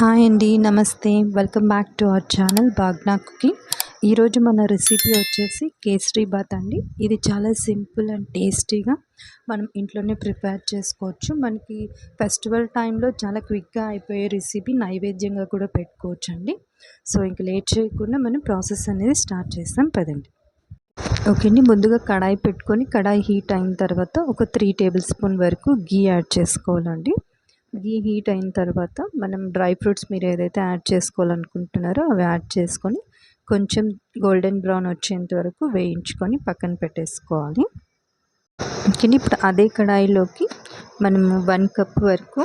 Hi అండి నమస్తే. Welcome back to our channel బాగ్నా cooking. ఈరోజు మన రెసిపీ వచ్చేసి కేసరీ బాత్ అండి. ఇది చాలా సింపుల్ అండ్ టేస్టీగా మనం ఇంట్లోనే ప్రిపేర్ చేసుకోవచ్చు. మనకి ఫెస్టివల్ టైంలో చాలా క్విక్గా అయిపోయే రెసిపీ నైవేద్యంగా కూడా పెట్టుకోవచ్చు అండి సో ఇంక లేట్ చేయకుండా మనం ప్రాసెస్ అనేది స్టార్ట్ చేస్తాం. పదండి. ఓకే అండి ముందుగా కడాయి పెట్టుకొని కడాయి హీట్ అయిన తర్వాత ఒక త్రీ టేబుల్ స్పూన్ వరకు గీ యాడ్ చేసుకోవాలండి. ఇది హీట్ అయిన తర్వాత మనం డ్రై ఫ్రూట్స్ మీరు ఏదైతే యాడ్ చేసుకోవాలనుకుంటున్నారో అవి యాడ్ చేసుకొని కొంచెం గోల్డెన్ బ్రౌన్ వచ్చేంత వరకు వేయించుకొని పక్కన పెట్టేసుకోవాలి. కానీ ఇప్పుడు అదే కడాయిలోకి మనం వన్ కప్ వరకు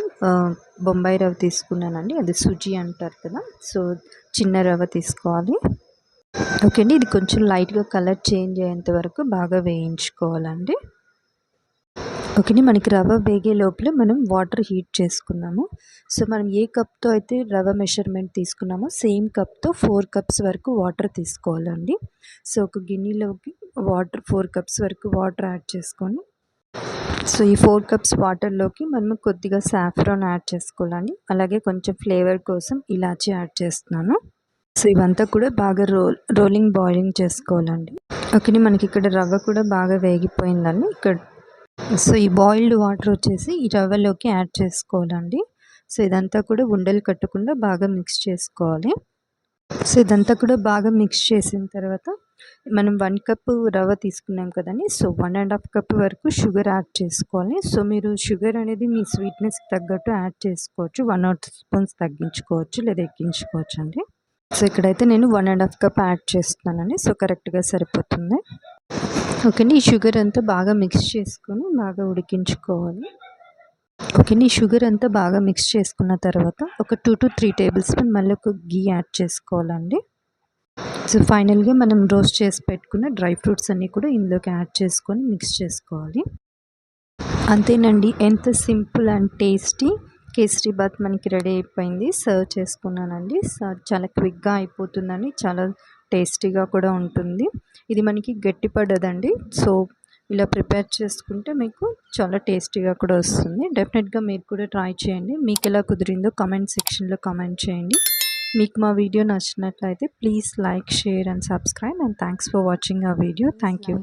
బొంబాయి రవ్వ తీసుకున్నానండి. అది సుజీ అంటారు కదా సో చిన్న రవ్వ తీసుకోవాలి. ఓకే అండి ఇది కొంచెం లైట్గా కలర్ చేంజ్ అయ్యేంత వరకు బాగా వేయించుకోవాలండి. ఓకే మనకి రవ్వ వేగే లోపల మనం వాటర్ హీట్ చేసుకున్నాము. సో మనం ఏ కప్తో అయితే రవ్వ మెషర్మెంట్ తీసుకున్నామో సేమ్ కప్తో ఫోర్ కప్స్ వరకు వాటర్ తీసుకోవాలండి. సో ఒక గిన్నెలోకి వాటర్ ఫోర్ కప్స్ వరకు వాటర్ యాడ్ చేసుకొని సో ఈ ఫోర్ కప్స్ వాటర్లోకి మనం కొద్దిగా సాఫ్రాన్ యాడ్ చేసుకోవాలండి. అలాగే కొంచెం ఫ్లేవర్ కోసం ఇలాచీ యాడ్ చేస్తున్నాను. సో ఇవంతా కూడా బాగా రోల్ రోలింగ్ బాయిలింగ్ చేసుకోవాలండి. ఓకే మనకి ఇక్కడ రవ్వ కూడా బాగా వేగిపోయిందండి. ఇక్కడ సో ఈ బాయిల్డ్ వాటర్ వచ్చేసి ఈ రవ్వలోకి యాడ్ చేసుకోవాలండి. సో ఇదంతా కూడా ఉండలు కట్టకుండా బాగా మిక్స్ చేసుకోవాలి. సో ఇదంతా కూడా బాగా మిక్స్ చేసిన తర్వాత మనం వన్ కప్ రవ్వ తీసుకున్నాం కదండి. So one and half cup వరకు షుగర్ యాడ్ చేసుకోవాలి. సో మీరు షుగర్ అనేది మీ స్వీట్నెస్కి తగ్గట్టు యాడ్ చేసుకోవచ్చు. వన్ ఆర్ స్పూన్స్ తగ్గించుకోవచ్చు లేదా ఎక్కించుకోవచ్చు అండి. సో ఇక్కడైతే నేను one and half cup add చేస్తున్నానండి. సో కరెక్ట్గా సరిపోతుంది. ఓకే ఈ షుగర్ అంతా బాగా మిక్స్ చేసుకొని బాగా ఉడికించుకోవాలి. ఓకే ఈ షుగర్ అంతా బాగా మిక్స్ చేసుకున్న తర్వాత ఒక two to three tablespoon మళ్ళీ ఒక గీ యాడ్ చేసుకోవాలండి. సో ఫైనల్గా మనం రోస్ట్ చేసి పెట్టుకున్న డ్రై ఫ్రూట్స్ అన్నీ కూడా ఇందులోకి యాడ్ చేసుకొని మిక్స్ చేసుకోవాలి. అంతేనండి. ఎంత simple and tasty kesari bath మనకి రెడీ అయిపోయింది. సర్వ్ చేసుకున్నానండి. చాలా క్విక్గా అయిపోతుందండి. చాలా టేస్టీగా కూడా ఉంటుంది. ఇది మనకి గట్టి పడదండి సో ఇలా ప్రిపేర్ చేసుకుంటే మీకు చాలా టేస్టీగా కూడా వస్తుంది. డెఫినెట్గా మీరు కూడా ట్రై చేయండి. మీకు ఎలా కుదిరిందో కమెంట్ సెక్షన్లో కామెంట్ చేయండి. మీకు మా వీడియో నచ్చినట్లయితే please like share and subscribe and thanks for watching ఆ వీడియో. Thank you.